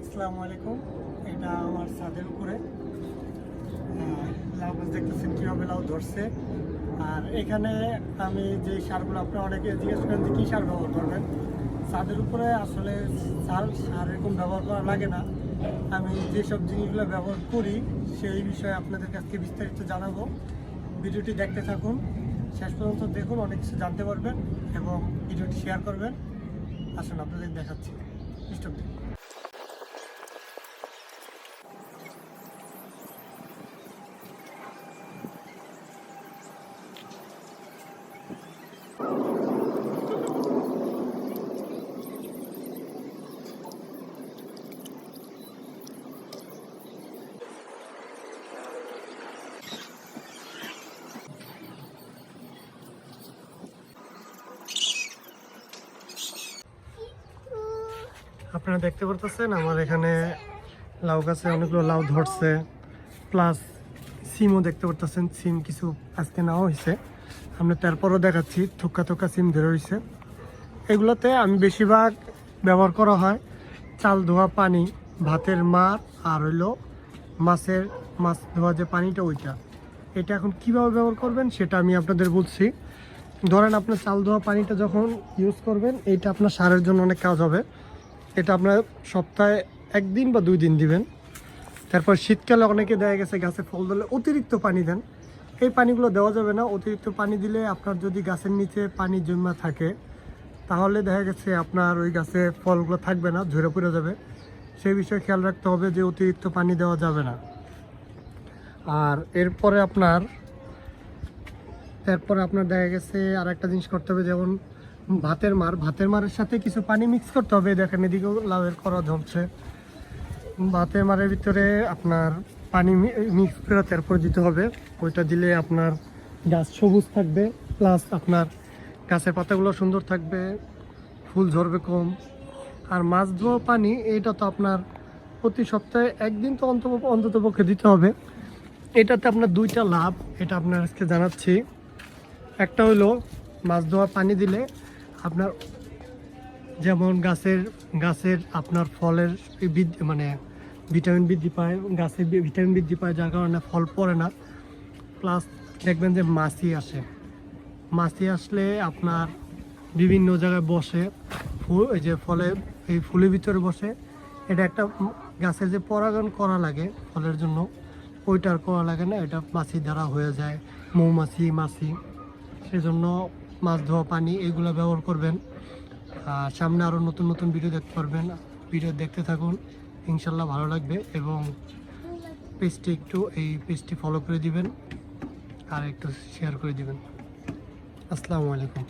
আসসালামু আলাইকুম। এটা আমার ছাদের উপরে। লাউ গাছ দেখতেছেন কীভাবে লাউ ধরছে। আর এখানে আমি যে সারগুলো আপনারা অনেকে জিজ্ঞেস করেন যে কী সার ব্যবহার করবেন। ছাদের উপরে আসলে সার সার এরকম ব্যবহার করা লাগে না। আমি যেসব জিনিসগুলো ব্যবহার করি, সেই বিষয়ে আপনাদের কাছে বিস্তারিত জানাব। ভিডিওটি দেখতে থাকুন। শেষ পর্যন্ত দেখুন, অনেক কিছু জানতে পারবেন এবং ভিডিওটি শেয়ার করবেন। আসুন, আপনাদের দেখাচ্ছি। স্টপ আপনারা দেখতে পারতেছেন, আমার এখানে লাউ গাছে অনেকগুলো লাউ ধরছে প্লাস সিমও দেখতে পারতেছেন, সিম কিছু আজকে নেওয়া হয়েছে। আমরা তারপরও দেখাচ্ছি, থোকা থোকা সিম ধরে হয়েছে এগুলোতে আমি বেশিরভাগ ব্যবহার করা হয় চাল ধোয়া পানি, ভাতের মার, আর হইল মাছের, মাছ ধোয়া যে পানিটা ওইটা। এটা এখন কীভাবে ব্যবহার করবেন সেটা আমি আপনাদের বলছি। ধরেন আপনার চাল ধোয়া পানিটা যখন ইউজ করবেন, এইটা আপনার সারের জন্য অনেক কাজ হবে। এটা আপনার সপ্তাহে একদিন বা দুই দিন দিবেন। তারপর শীতকালে অনেকে দেখা গেছে গাছে ফল দিলে অতিরিক্ত পানি দেন। এই পানিগুলো দেওয়া যাবে না। অতিরিক্ত পানি দিলে আপনার যদি গাছের নিচে পানি জমা থাকে, তাহলে দেখা গেছে আপনার ওই গাছে ফলগুলো থাকবে না, ঝরে পড়ে যাবে। সেই বিষয়ে খেয়াল রাখতে হবে যে অতিরিক্ত পানি দেওয়া যাবে না। আর এরপরে আপনার এরপরে আপনার দেখা গেছে আর একটা জিনিস করতে হবে, যেমন ভাতের মার। ভাতের মারের সাথে কিছু পানি মিক্স করতে হবে। দেখেন এদিকেও লাভের করা ধরছে ভাতের মারের ভিতরে আপনার পানি মিক্স করে তারপর দিতে হবে। ওইটা দিলে আপনার গাছ সবুজ থাকবে প্লাস আপনার গাছের পাতাগুলো সুন্দর থাকবে, ফুল ঝরবে কম। আর মাছ ধোয়া পানি এটা তো আপনার প্রতি সপ্তাহে একদিন তো অন্তত অন্তত পক্ষে দিতে হবে। এটাতে আপনার দুইটা লাভ, এটা আপনার আজকে জানাচ্ছি। একটা হলো, মাছ ধোয়া পানি দিলে আপনার, যেমন গাছের গাছের আপনার ফলের মানে ভিটামিন বৃদ্ধি পায়, গাছে ভিটামিন বৃদ্ধি পায়, যার কারণে ফল পড়ে না। প্লাস দেখবেন যে মাছি আসে। মাছি আসলে আপনার বিভিন্ন জায়গায় বসে, ফুল, এই যে ফলে, এই ফুলের ভিতরে বসে। এটা একটা গাছের যে পরাগায়ন করা লাগে ফলের জন্য, ওইটা আর করা লাগে না। এটা মাছি দ্বারা হয়ে যায়। মৌমাছি, মাছি। সেজন্য মাছ ধোয়া, পানি, এগুলো ব্যবহার করবেন। সামনে আরও নতুন নতুন ভিডিও দেখতে পারবেন। ভিডিও দেখতে থাকুন। ইনশাল্লাহ ভালো লাগবে এবং পেজটি একটু এই পেজটি ফলো করে দিবেন আর একটু শেয়ার করে দিবেন। আসসালামু আলাইকুম।